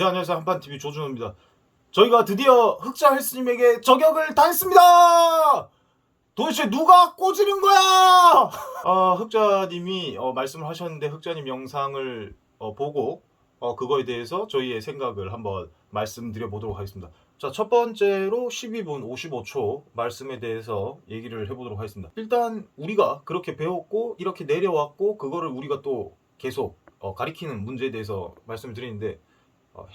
네 안녕하세요 한판TV 조준호입니다. 저희가 드디어 흑자 헬스님에게 저격을 당했습니다! 도대체 누가 꼬지른 거야! 아 흑자님이 어, 말씀을 하셨는데 흑자님 영상을 어, 보고 어, 그거에 대해서 저희의 생각을 한번 말씀드려 보도록 하겠습니다. 자 첫 번째로 12분 55초 말씀에 대해서 얘기를 해보도록 하겠습니다. 일단 우리가 그렇게 배웠고 이렇게 내려왔고 그거를 우리가 또 계속 어, 가리키는 문제에 대해서 말씀을 드리는데 어,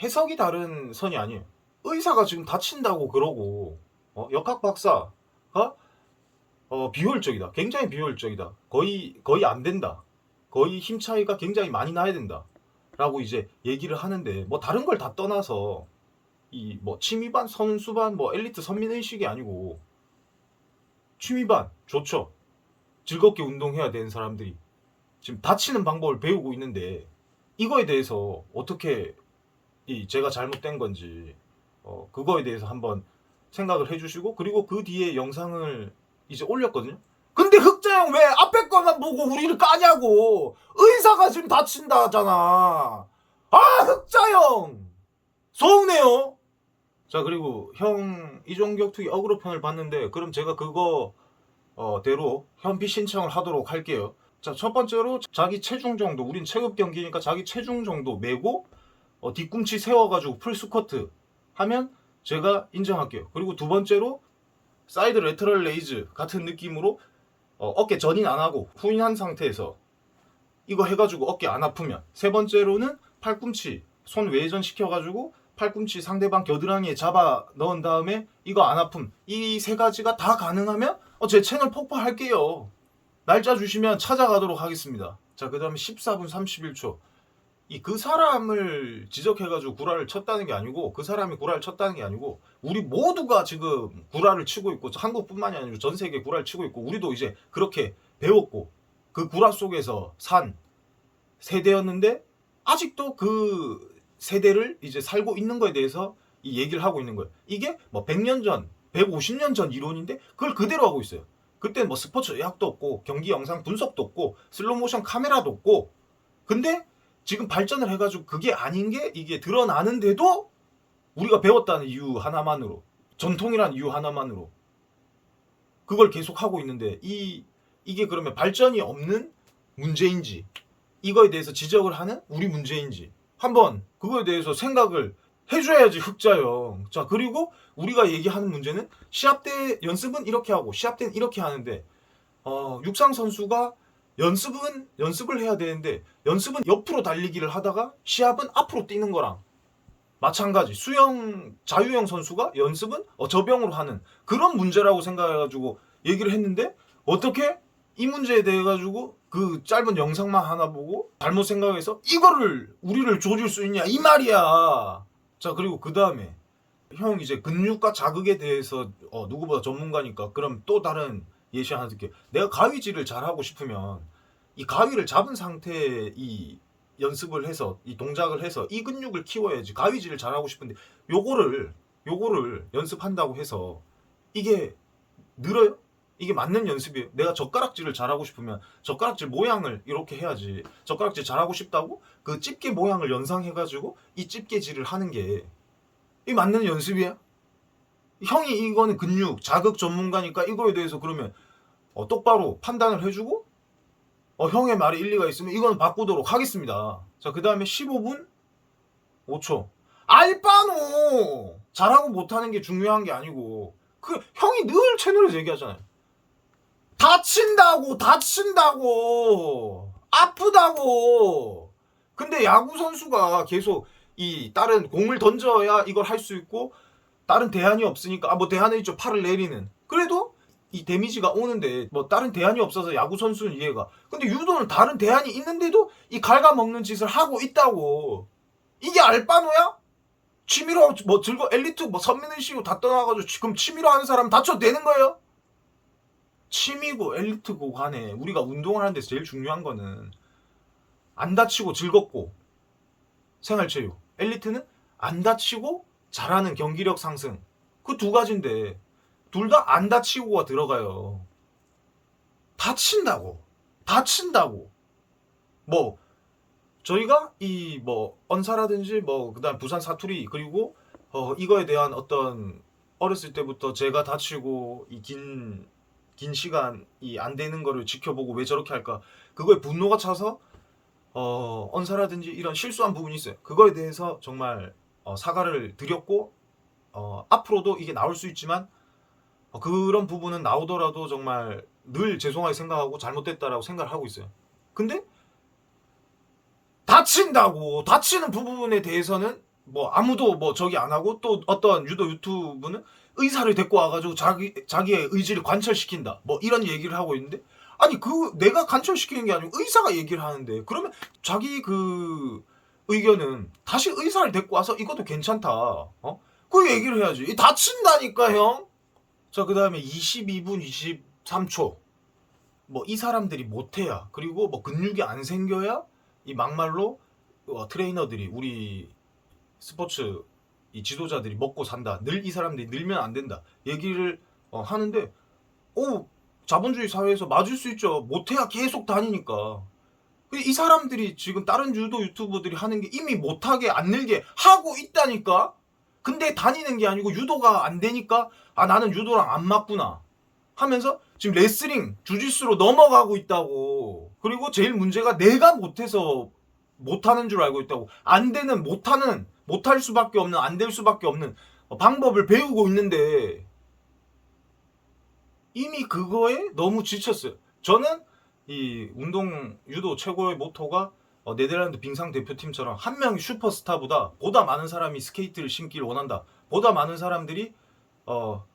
해석이 다른 선이 아니에요. 의사가 지금 다친다고 그러고 어, 역학 박사가 어, 비효율적이다. 굉장히 비효율적이다. 거의 거의 안 된다. 거의 힘 차이가 굉장히 많이 나야 된다. 라고 이제 얘기를 하는데 뭐 다른 걸 다 떠나서 이 뭐 취미반, 선수반, 뭐 엘리트 선민 의식이 아니고 취미반 좋죠. 즐겁게 운동해야 되는 사람들이 지금 다치는 방법을 배우고 있는데 이거에 대해서 어떻게 이 제가 잘못된 건지 어, 그거에 대해서 한번 생각을 해주시고 그리고 그 뒤에 영상을 이제 올렸거든요. 근데 흑자형 왜 앞에 거만 보고 우리를 까냐고 의사가 지금 다친다잖아. 아 흑자형 서운해요. 자 그리고 형 이종격 투기 어그로 편을 봤는데 그럼 제가 그거 어, 대로 현피 신청을 하도록 할게요. 자 첫 번째로 자기 체중 정도 우린 체급 경기니까 자기 체중 정도 메고 어, 뒤꿈치 세워가지고 풀 스쿼트 하면 제가 인정할게요. 그리고 두 번째로 사이드 레터럴 레이즈 같은 느낌으로 어, 어깨 전인 안 하고 후인한 상태에서 이거 해가지고 어깨 안 아프면 세 번째로는 팔꿈치 손 외전 시켜가지고 팔꿈치 상대방 겨드랑이에 잡아 넣은 다음에 이거 안 아픔 이 세 가지가 다 가능하면 어, 제 채널 폭파할게요. 날짜 주시면 찾아가도록 하겠습니다. 자, 그 다음에 14분 31초. 이 그 사람을 지적해가지고 구라를 쳤다는 게 아니고 그 사람이 구라를 쳤다는 게 아니고 우리 모두가 지금 구라를 치고 있고 한국뿐만이 아니고 전 세계 구라를 치고 있고 우리도 이제 그렇게 배웠고 그 구라 속에서 산 세대였는데 아직도 그 세대를 이제 살고 있는 거에 대해서 이 얘기를 하고 있는 거예요. 이게 뭐 100년 전, 150년 전 이론인데 그걸 그대로 하고 있어요. 그때 뭐 스포츠 의학도 없고 경기 영상 분석도 없고 슬로우 모션 카메라도 없고 근데 지금 발전을 해가지고 그게 아닌 게 이게 드러나는데도 우리가 배웠다는 이유 하나만으로 전통이란 이유 하나만으로 그걸 계속 하고 있는데 이 이게 그러면 발전이 없는 문제인지 이거에 대해서 지적을 하는 우리 문제인지 한번 그거에 대해서 생각을 해줘야지 흑자형. 자 그리고 우리가 얘기하는 문제는 시합 때 연습은 이렇게 하고 시합 때는 이렇게 하는데 어, 육상 선수가 연습은 연습을 해야 되는데 연습은 옆으로 달리기를 하다가 시합은 앞으로 뛰는 거랑 마찬가지 수영 자유형 선수가 연습은 어, 저병으로 하는 그런 문제라고 생각해가지고 얘기를 했는데 어떻게 이 문제에 대해 가지고 그 짧은 영상만 하나 보고 잘못 생각해서 이거를 우리를 조질 수 있냐 이 말이야. 자 그리고 그 다음에 형 이제 근육과 자극에 대해서 어, 누구보다 전문가니까 그럼 또 다른 예시 하나 드릴게요. 내가 가위질을 잘하고 싶으면 이 가위를 잡은 상태에 이 연습을 해서 이 동작을 해서 이 근육을 키워야지 가위질을 잘하고 싶은데 요거를 요거를 연습한다고 해서 이게 늘어요? 이게 맞는 연습이에요. 내가 젓가락질을 잘하고 싶으면 젓가락질 모양을 이렇게 해야지. 젓가락질 잘하고 싶다고 그 집게 모양을 연상해가지고 이 집게질을 하는 게 이 맞는 연습이야? 형이 이거는 근육 자극 전문가니까 이거에 대해서 그러면 어, 똑바로 판단을 해주고 어, 형의 말이 일리가 있으면 이건 바꾸도록 하겠습니다. 자, 그 다음에 15분 5초. 알바노! 잘하고 못하는 게 중요한 게 아니고, 그, 형이 늘 채널에서 얘기하잖아요. 다친다고, 다친다고, 아프다고. 근데 야구 선수가 계속 이 다른 공을 던져야 이걸 할 수 있고, 다른 대안이 없으니까, 아, 뭐 대안은 있죠. 팔을 내리는. 그래도 이 데미지가 오는데 뭐 다른 대안이 없어서 야구 선수는 이해가. 근데 유도는 다른 대안이 있는데도 이 갉아먹는 짓을 하고 있다고. 이게 알바노야? 취미로 뭐 즐거 엘리트 뭐 선민의식으로 다 떠나가지고 지금 취미로 하는 사람 다쳐도 되는 거예요? 취미고 엘리트고 간에 우리가 운동을 하는 데서 제일 중요한 거는 안 다치고 즐겁고 생활체육. 엘리트는 안 다치고 잘하는 경기력 상승. 그 두 가지인데 둘 다 안 다치고가 들어가요. 다친다고. 다친다고. 뭐 저희가 이 뭐 언사라든지 뭐 그다음 부산 사투리 그리고 어 이거에 대한 어떤 어렸을 때부터 제가 다치고 이긴긴 시간 이 안 되는 거를 지켜보고 왜 저렇게 할까 그거에 분노가 차서 어 언사라든지 이런 실수한 부분이 있어요. 그거에 대해서 정말 어, 사과를 드렸고 어, 앞으로도 이게 나올 수 있지만 어, 그런 부분은 나오더라도 정말 늘 죄송하게 생각하고 잘못됐다라고 생각을 하고 있어요. 근데 다친다고 다치는 부분에 대해서는 뭐 아무도 뭐 저기 안 하고 또 어떤 유도 유튜브는 의사를 데리고 와가지고 자기 자기의 의지를 관철시킨다 뭐 이런 얘기를 하고 있는데 아니 그 내가 관철시키는 게 아니고 의사가 얘기를 하는데 그러면 자기 그 의견은 다시 의사를 데리고 와서 이것도 괜찮다 어? 그 얘기를 해야지 이 다친다니까 형. 자 그 다음에 22분 23초 뭐 이 사람들이 못해야 그리고 뭐 근육이 안 생겨야 이 막말로 어, 트레이너들이 우리 스포츠 이 지도자들이 먹고 산다. 늘 이 사람들이 늘면 안 된다. 얘기를 어, 하는데 오 자본주의 사회에서 맞을 수 있죠. 못해야 계속 다니니까. 이 사람들이 지금 다른 유도 유튜버들이 하는 게 이미 못하게 안 늘게 하고 있다니까. 근데 다니는 게 아니고 유도가 안 되니까 아 나는 유도랑 안 맞구나 하면서 지금 레슬링 주짓수로 넘어가고 있다고. 그리고 제일 문제가 내가 못해서 못하는 줄 알고 있다고. 안 되는 못하는 못할 수밖에 없는 안 될 수밖에 없는 방법을 배우고 있는데 이미 그거에 너무 지쳤어요. 저는 이 운동 유도 최고의 모토가 어, 네덜란드 빙상 대표팀처럼 한 명이 슈퍼스타보다 보다 많은 사람이 스케이트를 신기를 원한다. 보다 많은 사람들이 어,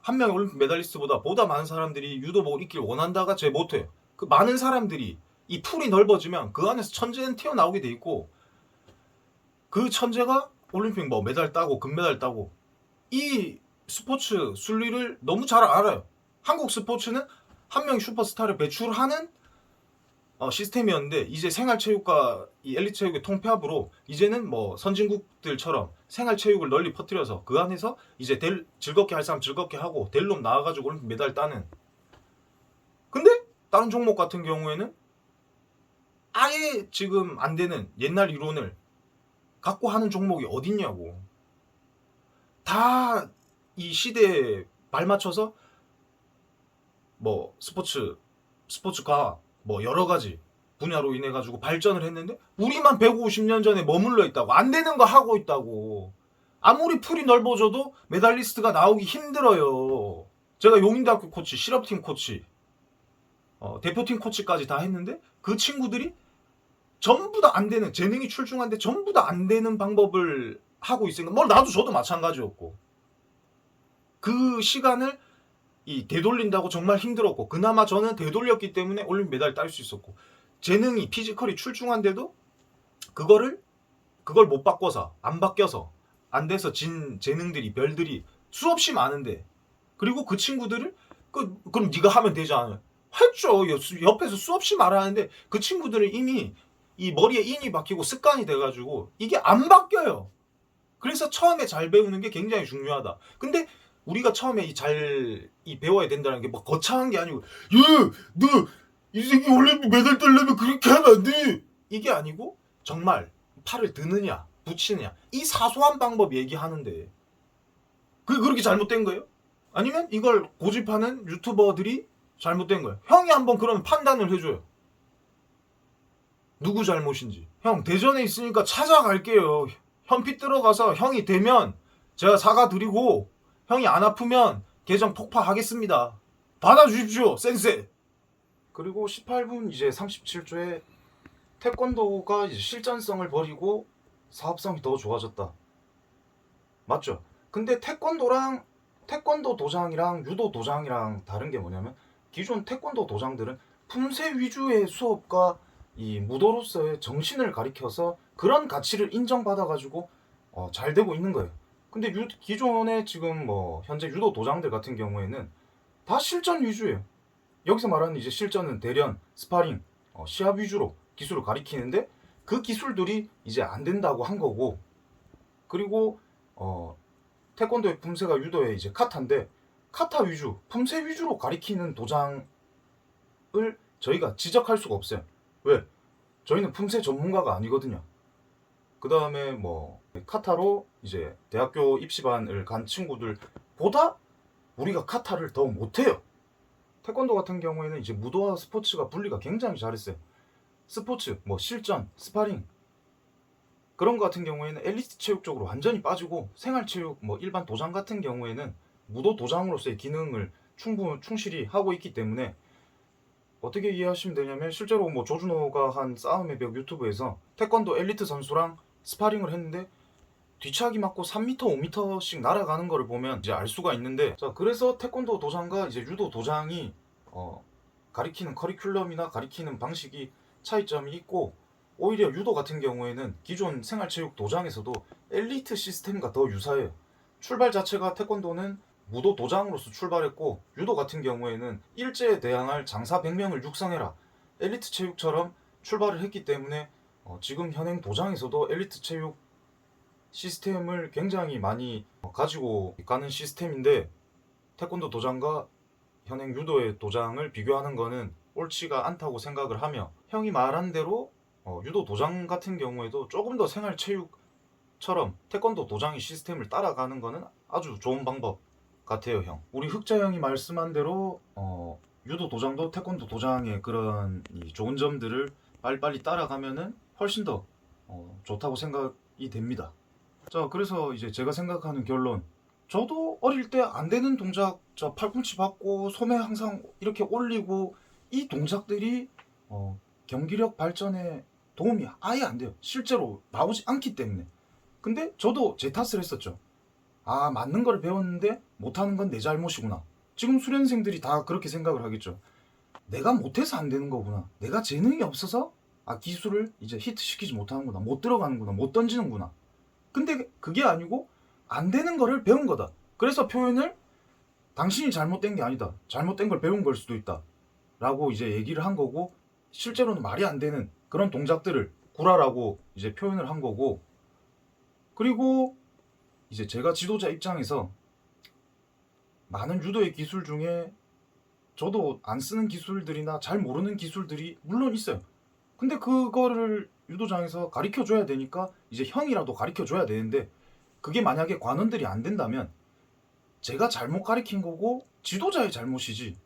한 명의 올림픽 메달리스트보다 보다 많은 사람들이 유도복을 입기를 원한다가 제 모토예요. 그 많은 사람들이 이 풀이 넓어지면 그 안에서 천재는 튀어나오게 돼 있고 그 천재가 올림픽 뭐 메달 따고 금메달 따고 이 스포츠 순리를 너무 잘 알아요. 한국 스포츠는 한 명의 슈퍼스타를 배출하는 어, 시스템이었는데 이제 생활체육과 이 엘리체육의 통폐합으로 이제는 뭐 선진국들처럼 생활체육을 널리 퍼뜨려서 그 안에서 이제 될, 즐겁게 할 사람 즐겁게 하고 될놈 나와가지고 올림픽 메달 따는. 근데 다른 종목 같은 경우에는 아예 지금 안 되는 옛날 이론을 갖고 하는 종목이 어딨냐고. 다 이 시대에 발맞춰서 뭐 스포츠 스포츠과 뭐 여러 가지 분야로 인해 가지고 발전을 했는데 우리만 150년 전에 머물러 있다고 안 되는 거 하고 있다고 아무리 풀이 넓어져도 메달리스트가 나오기 힘들어요. 제가 용인대학교 코치, 실업팀 코치, 어, 대표팀 코치까지 다 했는데 그 친구들이 전부 다 안 되는 재능이 출중한데 전부 다 안 되는 방법을 하고 있으니까 뭐 나도 저도 마찬가지였고 그 시간을 이 되돌린다고 정말 힘들었고 그나마 저는 되돌렸기 때문에 올림픽 메달 딸 수 있었고 재능이 피지컬이 출중한데도 그거를 그걸 못 바꿔서 안 바뀌어서 안 돼서 진 재능들이 별들이 수없이 많은데 그리고 그 친구들을 그 그럼 네가 하면 되지 않아요? 했죠. 옆- 옆에서 수없이 말하는데 그 친구들은 이미 이 머리에 인이 박히고 습관이 돼가지고 이게 안 바뀌어요. 그래서 처음에 잘 배우는 게 굉장히 중요하다. 근데 우리가 처음에 이 잘 이 배워야 된다는 게 뭐 거창한 게 아니고 야너이 새끼 올림픽 메달 따려면 그렇게 하면 안 돼. 이게 아니고 정말 팔을 드느냐 붙이느냐 이 사소한 방법 얘기하는데 그게 그렇게 잘못된 거예요? 아니면 이걸 고집하는 유튜버들이 잘못된 거예요? 형이 한번 그러면 판단을 해줘요. 누구 잘못인지. 형 대전에 있으니까 찾아갈게요. 현피 들어가서 형이 되면 제가 사과드리고 형이 안 아프면 계정 폭파하겠습니다. 받아주십시오, 센세. 그리고 18분 이제 37초에 태권도가 이제 실전성을 버리고 사업성이 더 좋아졌다. 맞죠? 근데 태권도랑 태권도 도장이랑 유도 도장이랑 다른 게 뭐냐면 기존 태권도 도장들은 품새 위주의 수업과 이 무도로서의 정신을 가리켜서 그런 가치를 인정받아가지고 어, 잘 되고 있는 거예요. 근데 유, 기존의 지금 뭐 현재 유도 도장들 같은 경우에는 다 실전 위주예요. 여기서 말하는 이제 실전은 대련, 스파링, 어, 시합 위주로 기술을 가리키는데 그 기술들이 이제 안 된다고 한 거고 그리고 어, 태권도의 품새가 유도의 이제 카타인데 카타 위주, 품새 위주로 가리키는 도장을 저희가 지적할 수가 없어요. 왜? 저희는 품새 전문가가 아니거든요. 그 다음에 뭐 카타로 이제 대학교 입시반을 간 친구들보다 우리가 카타를 더 못해요. 태권도 같은 경우에는 이제 무도와 스포츠가 분리가 굉장히 잘했어요. 스포츠, 뭐 실전, 스파링 그런 거 같은 경우에는 엘리트 체육 쪽으로 완전히 빠지고 생활체육, 뭐 일반 도장 같은 경우에는 무도 도장으로서의 기능을 충분 충실히 하고 있기 때문에 어떻게 이해하시면 되냐면 실제로 뭐 조준호가 한 싸움의 벽 유튜브에서 태권도 엘리트 선수랑 스파링을 했는데 뒤차기 맞고 3m, 5m씩 날아가는 거를 보면 이제 알 수가 있는데 자 그래서 태권도 도장과 이제 유도 도장이 어, 가리키는 커리큘럼이나 가리키는 방식이 차이점이 있고 오히려 유도 같은 경우에는 기존 생활체육 도장에서도 엘리트 시스템과 더 유사해요. 출발 자체가 태권도는 무도 도장으로서 출발했고 유도 같은 경우에는 일제에 대항할 장사 100명을 육성해라 엘리트 체육처럼 출발을 했기 때문에 어, 지금 현행 도장에서도 엘리트 체육 시스템을 굉장히 많이 어, 가지고 가는 시스템인데 태권도 도장과 현행 유도의 도장을 비교하는 거는 옳지가 않다고 생각을 하며 형이 말한 대로 어, 유도 도장 같은 경우에도 조금 더 생활 체육처럼 태권도 도장의 시스템을 따라가는 거는 아주 좋은 방법 같아요, 형. 우리 흑자 형이 말씀한 대로 어, 유도 도장도 태권도 도장의 그런 이 좋은 점들을 빨리빨리 따라가면은 훨씬 더 어, 좋다고 생각이 됩니다. 자, 그래서 이제 제가 생각하는 결론. 저도 어릴 때 안 되는 동작, 저 팔꿈치 받고 소매 항상 이렇게 올리고 이 동작들이 어, 경기력 발전에 도움이 아예 안 돼요. 실제로 나오지 않기 때문에. 근데 저도 제 탓을 했었죠. 아, 맞는 걸 배웠는데 못하는 건 내 잘못이구나. 지금 수련생들이 다 그렇게 생각을 하겠죠. 내가 못해서 안 되는 거구나. 내가 재능이 없어서 아, 기술을 이제 히트 시키지 못하는구나. 못 들어가는구나. 못 던지는구나. 근데 그게 아니고 안 되는 거를 배운 거다. 그래서 표현을 당신이 잘못된 게 아니다. 잘못된 걸 배운 걸 수도 있다. 라고 이제 얘기를 한 거고 실제로는 말이 안 되는 그런 동작들을 구라라고 이제 표현을 한 거고 그리고 이제 제가 지도자 입장에서 많은 유도의 기술 중에 저도 안 쓰는 기술들이나 잘 모르는 기술들이 물론 있어요. 근데 그거를 유도장에서 가르쳐 줘야 되니까 이제 형이라도 가르쳐 줘야 되는데 그게 만약에 관원들이 안 된다면 제가 잘못 가르친 거고 지도자의 잘못이지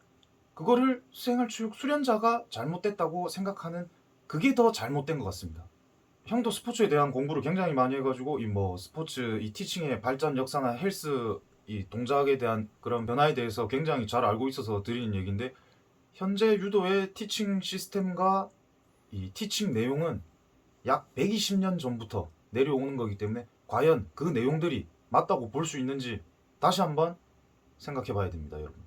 그거를 생활체육 수련자가 잘못됐다고 생각하는 그게 더 잘못된 것 같습니다. 형도 스포츠에 대한 공부를 굉장히 많이 해가지고 이 뭐 스포츠 이 티칭의 발전 역사나 헬스 이 동작에 대한 그런 변화에 대해서 굉장히 잘 알고 있어서 드리는 얘기인데 현재 유도의 티칭 시스템과 이 티칭 내용은 약 120년 전부터 내려오는 거기 때문에 과연 그 내용들이 맞다고 볼 수 있는지 다시 한번 생각해 봐야 됩니다, 여러분.